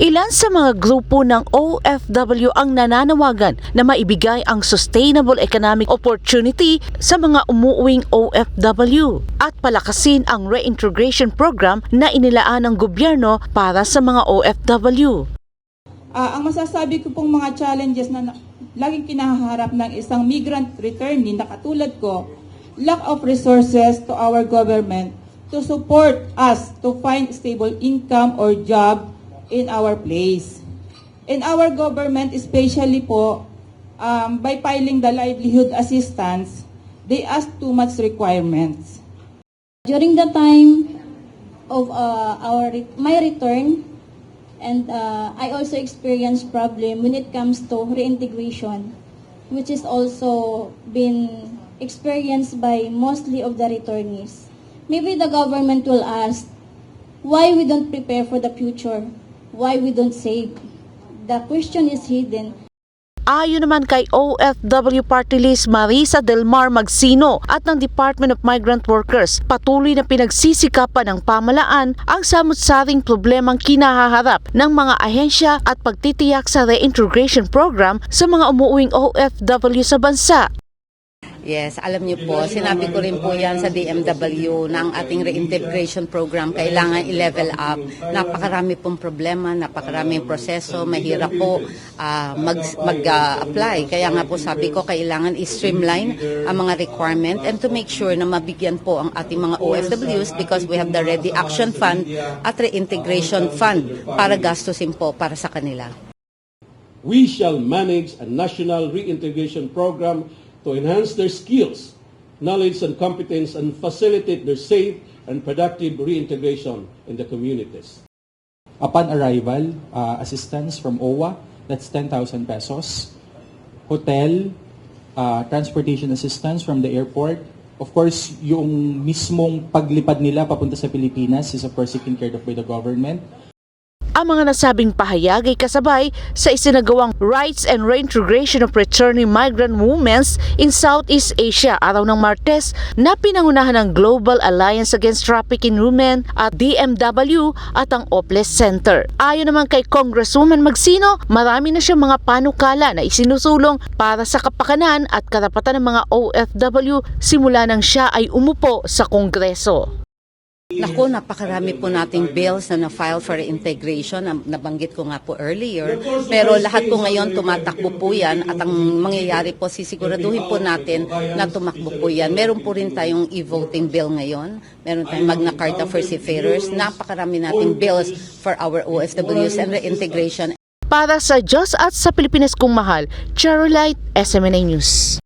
Ilan sa mga grupo ng OFW ang nananawagan na maibigay ang sustainable economic opportunity sa mga umuuwing OFW at palakasin ang reintegration program na inilaan ng gobyerno para sa mga OFW. Ah, ang masasabi ko pong mga challenges na- laging kinaharap ng isang migrant returnee na katulad ko, lack of resources to our government to support us to find stable income or job in our place. In our government, especially po, um, by filing the livelihood assistance, they ask too much requirements. During the time of uh, our my return, and uh, I also experienced problem when it comes to reintegration, which is also been experienced by mostly of the returnees. Maybe the government will ask why we don't prepare for the future, why we don't save. The question is hidden. Ayon naman kay OFW Party List Marisa Del Mar Magsino at ng Department of Migrant Workers, patuloy na pinagsisikapan ng pamalaan ang samut-saring problemang kinahaharap ng mga ahensya at pagtitiyak sa reintegration program sa mga umuuwing OFW sa bansa. Yes, alam niyo po, sinabi ko rin po yan sa DMW na ang ating reintegration program kailangan i-level up. Napakarami pong problema, napakaraming proseso, mahirap po ah, mag, mag-apply. Kaya nga po sabi ko, kailangan i-streamline ang mga requirement and to make sure na mabigyan po ang ating mga OFWs because we have the Ready Action Fund at Reintegration Fund para gastusin po para sa kanila. we shall manage a national reintegration program to enhance their skills, knowledge, and competence and facilitate their safe and productive reintegration in the communities. Upon arrival, uh, assistance from OWA, that's 10,000 pesos. Hotel, uh, transportation assistance from the airport. Of course, yung mismong paglipad nila papunta sa Pilipinas is of course taken care of by the government. Ang mga nasabing pahayag ay kasabay sa isinagawang Rights and Reintegration of Returning Migrant Women in Southeast Asia araw ng Martes na pinangunahan ng Global Alliance Against Trafficking Women at DMW at ang Oples Center. Ayon naman kay Congresswoman Magsino, marami na siyang mga panukala na isinusulong para sa kapakanan at karapatan ng mga OFW simula nang siya ay umupo sa Kongreso. Naku, napakarami po nating bills na na-file for integration. Nab- Nabanggit ko nga po earlier. Pero lahat po ngayon tumatakbo po yan at ang mangyayari po, sisiguraduhin po natin na tumakbo po yan. Meron po rin tayong e-voting bill ngayon. Meron tayong Magna Carta for Seafarers. Napakarami nating bills for our OFWs and reintegration. Para sa Diyos at sa Pilipinas kong mahal, Charolite, SMNA News.